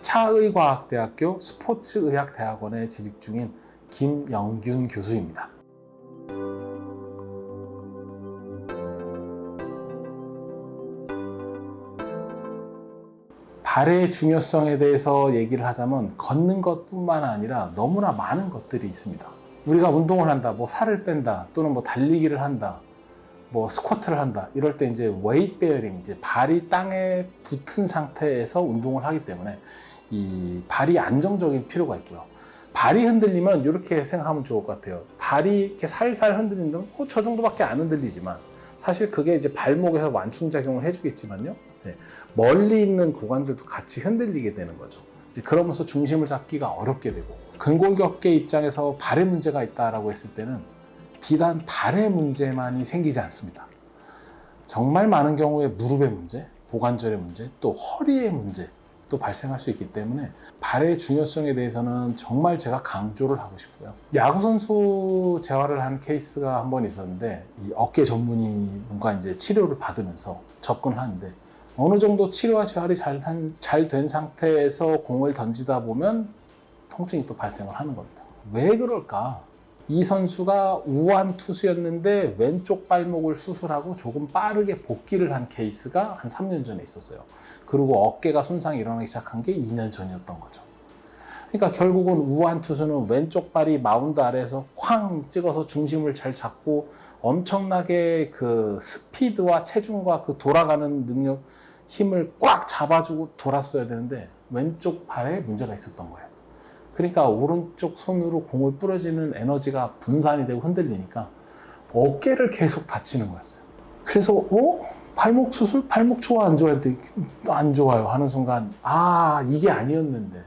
차의과학대학교 스포츠의학대학원에 재직 중인 김영균 교수입니다. 발의 중요성에 대해서 얘기를 하자면 걷는 것뿐만 아니라 너무나 많은 것들이 있습니다. 우리가 운동을 한다, 뭐 살을 뺀다, 또는 뭐 달리기를 한다, 뭐 스쿼트를 한다. 이럴 때 이제 웨이트 베어링, 이제 발이 땅에 붙은 상태에서 운동을 하기 때문에 이 발이 안정적인 필요가 있고요. 발이 흔들리면 이렇게 생각하면 좋을 것 같아요. 발이 이렇게 살살 흔들린다면 어, 저 정도밖에 안 흔들리지만 사실 그게 이제 발목에서 완충작용을 해주겠지만요. 네, 멀리 있는 구간들도 같이 흔들리게 되는 거죠. 그러면서 중심을 잡기가 어렵게 되고 근골격계 입장에서 발에 문제가 있다라고 했을 때는 비단 발의 문제만이 생기지 않습니다. 정말 많은 경우에 무릎의 문제, 고관절의 문제, 또 허리의 문제 또 발생할 수 있기 때문에 발의 중요성에 대해서는 정말 제가 강조를 하고 싶고요. 야구 선수 재활을 한 케이스가 한 번 있었는데 이 어깨 전문의 뭔가 이제 치료를 받으면서 접근을 하는데 어느 정도 치료와 재활이 잘 된 상태에서 공을 던지다 보면 통증이 또 발생을 하는 겁니다. 왜 그럴까? 이 선수가 우한 투수였는데 왼쪽 발목을 수술하고 조금 빠르게 복귀를 한 케이스가 한 3년 전에 있었어요. 그리고 어깨가 손상이 일어나기 시작한 게 2년 전이었던 거죠. 그러니까 결국은 우한 투수는 왼쪽 발이 마운드 아래에서 쾅 찍어서 중심을 잘 잡고 엄청나게 그 스피드와 체중과 그 돌아가는 능력, 힘을 꽉 잡아주고 돌았어야 되는데 왼쪽 발에 문제가 있었던 거예요. 그러니까 오른쪽 손으로 공을 뿌려지는 에너지가 분산이 되고 흔들리니까 어깨를 계속 다치는 거였어요. 그래서 어? 발목 수술? 발목 좋아 안 좋아? 했더니 안 좋아요 하는 순간 아 이게 아니었는데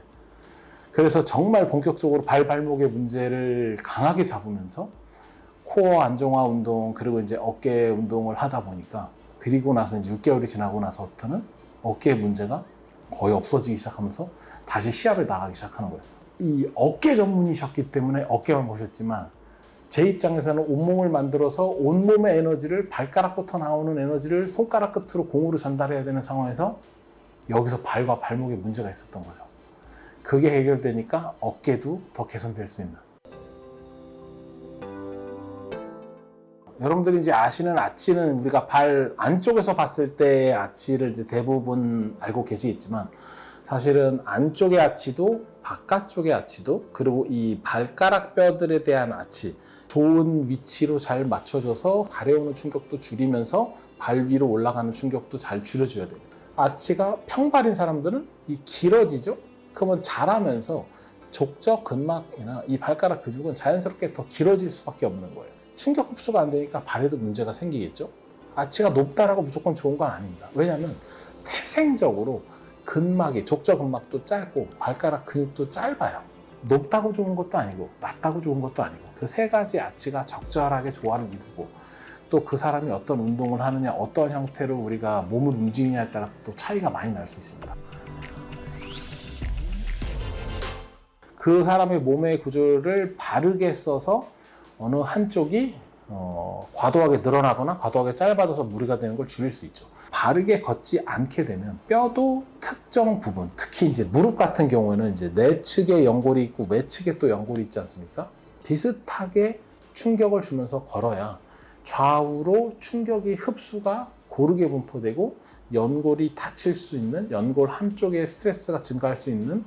그래서 정말 본격적으로 발 발목의 문제를 강하게 잡으면서 코어 안정화 운동 그리고 이제 어깨 운동을 하다 보니까 그리고 나서 이제 6개월이 지나고 나서부터는 어깨의 문제가 거의 없어지기 시작하면서 다시 시합에 나가기 시작하는 거였어요. 이 어깨 전문이셨기 때문에 어깨만 보셨지만 제 입장에서는 온몸을 만들어서 온몸의 에너지를 발가락부터 나오는 에너지를 손가락 끝으로 공으로 전달해야 되는 상황에서 여기서 발과 발목에 문제가 있었던 거죠. 그게 해결되니까 어깨도 더 개선될 수 있는. 여러분들이 이제 아시는 아치는 우리가 발 안쪽에서 봤을 때의 아치를 이제 대부분 알고 계시겠지만 사실은 안쪽의 아치도 바깥쪽의 아치도 그리고 이 발가락 뼈들에 대한 아치 좋은 위치로 잘 맞춰줘서 가려오는 충격도 줄이면서 발 위로 올라가는 충격도 잘 줄여줘야 됩니다. 아치가 평발인 사람들은 이 길어지죠. 그러면 자라면서 족저 근막이나 이 발가락 근육은 자연스럽게 더 길어질 수밖에 없는 거예요. 충격 흡수가 안 되니까 발에도 문제가 생기겠죠. 아치가 높다라고 무조건 좋은 건 아닙니다. 왜냐하면 태생적으로 근막이 족저 근막도 짧고 발가락 근육도 짧아요. 높다고 좋은 것도 아니고 낮다고 좋은 것도 아니고 그 세 가지 아치가 적절하게 조화를 이루고 또 그 사람이 어떤 운동을 하느냐 어떤 형태로 우리가 몸을 움직이냐에 따라서 또 차이가 많이 날 수 있습니다. 그 사람의 몸의 구조를 바르게 써서 어느 한쪽이 어, 과도하게 늘어나거나 과도하게 짧아져서 무리가 되는 걸 줄일 수 있죠. 바르게 걷지 않게 되면 뼈도 특정 부분, 특히 이제 무릎 같은 경우에는 이제 내측에 연골이 있고 외측에 또 연골이 있지 않습니까? 비슷하게 충격을 주면서 걸어야 좌우로 충격이 흡수가 고르게 분포되고 연골이 다칠 수 있는 연골 한쪽에 스트레스가 증가할 수 있는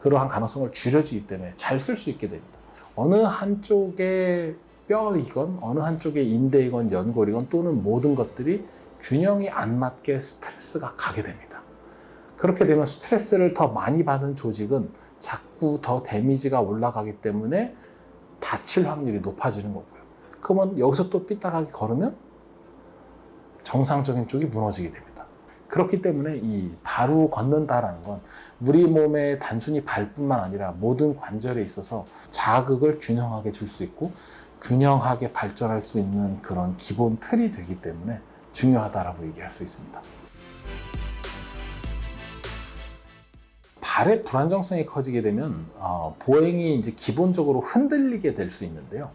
그러한 가능성을 줄여주기 때문에 잘 쓸 수 있게 됩니다. 어느 한쪽에 뼈이건 어느 한쪽에 인대이건 연골이건 또는 모든 것들이 균형이 안 맞게 스트레스가 가게 됩니다. 그렇게 되면 스트레스를 더 많이 받은 조직은 자꾸 더 데미지가 올라가기 때문에 다칠 확률이 높아지는 거고요. 그러면 여기서 또 삐딱하게 걸으면 정상적인 쪽이 무너지게 됩니다. 그렇기 때문에 이 바로 걷는다라는 건 우리 몸에 단순히 발뿐만 아니라 모든 관절에 있어서 자극을 균형하게 줄 수 있고 균형하게 발전할 수 있는 그런 기본 틀이 되기 때문에 중요하다라고 얘기할 수 있습니다. 발의 불안정성이 커지게 되면 어, 보행이 이제 기본적으로 흔들리게 될 수 있는데요.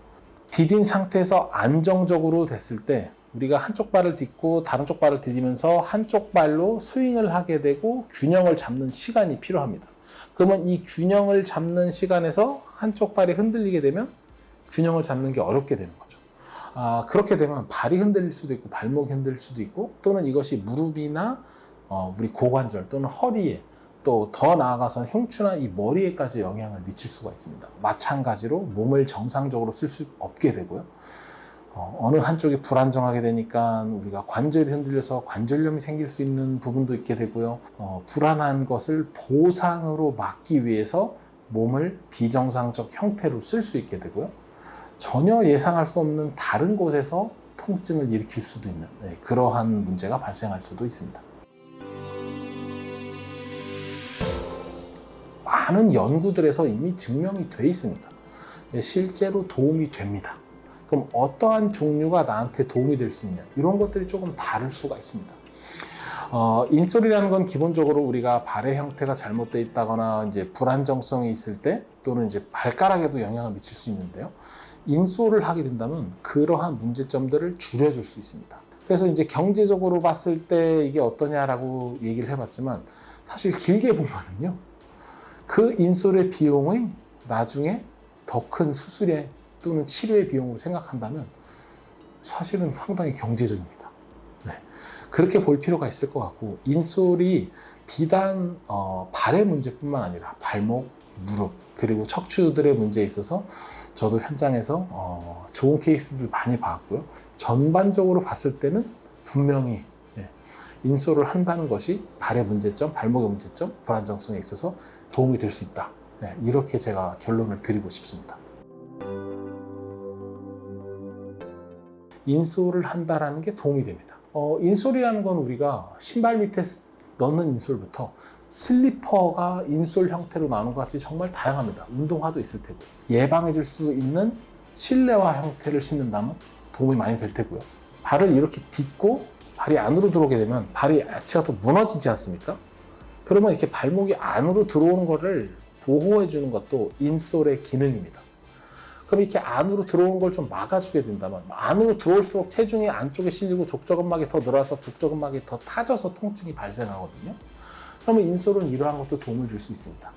디딘 상태에서 안정적으로 됐을 때 우리가 한쪽 발을 딛고 다른 쪽 발을 디디면서 한쪽 발로 스윙을 하게 되고 균형을 잡는 시간이 필요합니다. 그러면 이 균형을 잡는 시간에서 한쪽 발이 흔들리게 되면 균형을 잡는 게 어렵게 되는 거죠. 아, 그렇게 되면 발이 흔들릴 수도 있고 발목이 흔들릴 수도 있고 또는 이것이 무릎이나 어, 우리 고관절 또는 허리에 또 더 나아가서 흉추나 이 머리에까지 영향을 미칠 수가 있습니다. 마찬가지로 몸을 정상적으로 쓸 수 없게 되고요. 어, 느 한쪽이 불안정하게 되니까 우리가 관절이 흔들려서 관절염이 생길 수 있는 부분도 있게 되고요. 어, 불안한 것을 보상으로 막기 위해서 몸을 비정상적 형태로 쓸 수 있게 되고요. 전혀 예상할 수 없는 다른 곳에서 통증을 일으킬 수도 있는 네, 그러한 문제가 발생할 수도 있습니다. 많은 연구들에서 이미 증명이 돼 있습니다. 네, 실제로 도움이 됩니다. 그럼 어떠한 종류가 나한테 도움이 될 수 있냐? 이런 것들이 조금 다를 수가 있습니다. 어, 인솔이라는 건 기본적으로 우리가 발의 형태가 잘못되어 있다거나 이제 불안정성이 있을 때 또는 이제 발가락에도 영향을 미칠 수 있는데요. 인솔을 하게 된다면 그러한 문제점들을 줄여줄 수 있습니다. 그래서 이제 경제적으로 봤을 때 이게 어떠냐라고 얘기를 해봤지만 사실 길게 보면은요. 그 인솔의 비용이 나중에 더 큰 수술에 또는 치료의 비용으로 생각한다면 사실은 상당히 경제적입니다. 네. 그렇게 볼 필요가 있을 것 같고 인솔이 비단 어, 발의 문제뿐만 아니라 발목, 무릎 그리고 척추들의 문제에 있어서 저도 현장에서 어, 좋은 케이스들 많이 봤고요. 전반적으로 봤을 때는 분명히 예, 인솔을 한다는 것이 발의 문제점, 발목의 문제점, 불안정성에 있어서 도움이 될 수 있다. 네, 이렇게 제가 결론을 드리고 싶습니다. 인솔을 한다라는 게 도움이 됩니다. 어, 인솔이라는 건 우리가 신발 밑에 스- 넣는 인솔부터 슬리퍼가 인솔 형태로 나오는 것 같이 정말 다양합니다. 운동화도 있을 테고 예방해 줄 수 있는 실내화 형태를 신는다면 도움이 많이 될 테고요. 발을 이렇게 딛고 발이 안으로 들어오게 되면 발이 아치가 더 무너지지 않습니까? 그러면 이렇게 발목이 안으로 들어오는 것을 보호해 주는 것도 인솔의 기능입니다. 그럼 이렇게 안으로 들어오는 걸좀 막아주게 된다면 안으로 들어올수록 체중이 안쪽에 실리고 족저근막이 더 늘어서 족저근막이 더 타져서 통증이 발생하거든요. 그러면 인솔은 이러한 것도 도움을 줄 수 있습니다.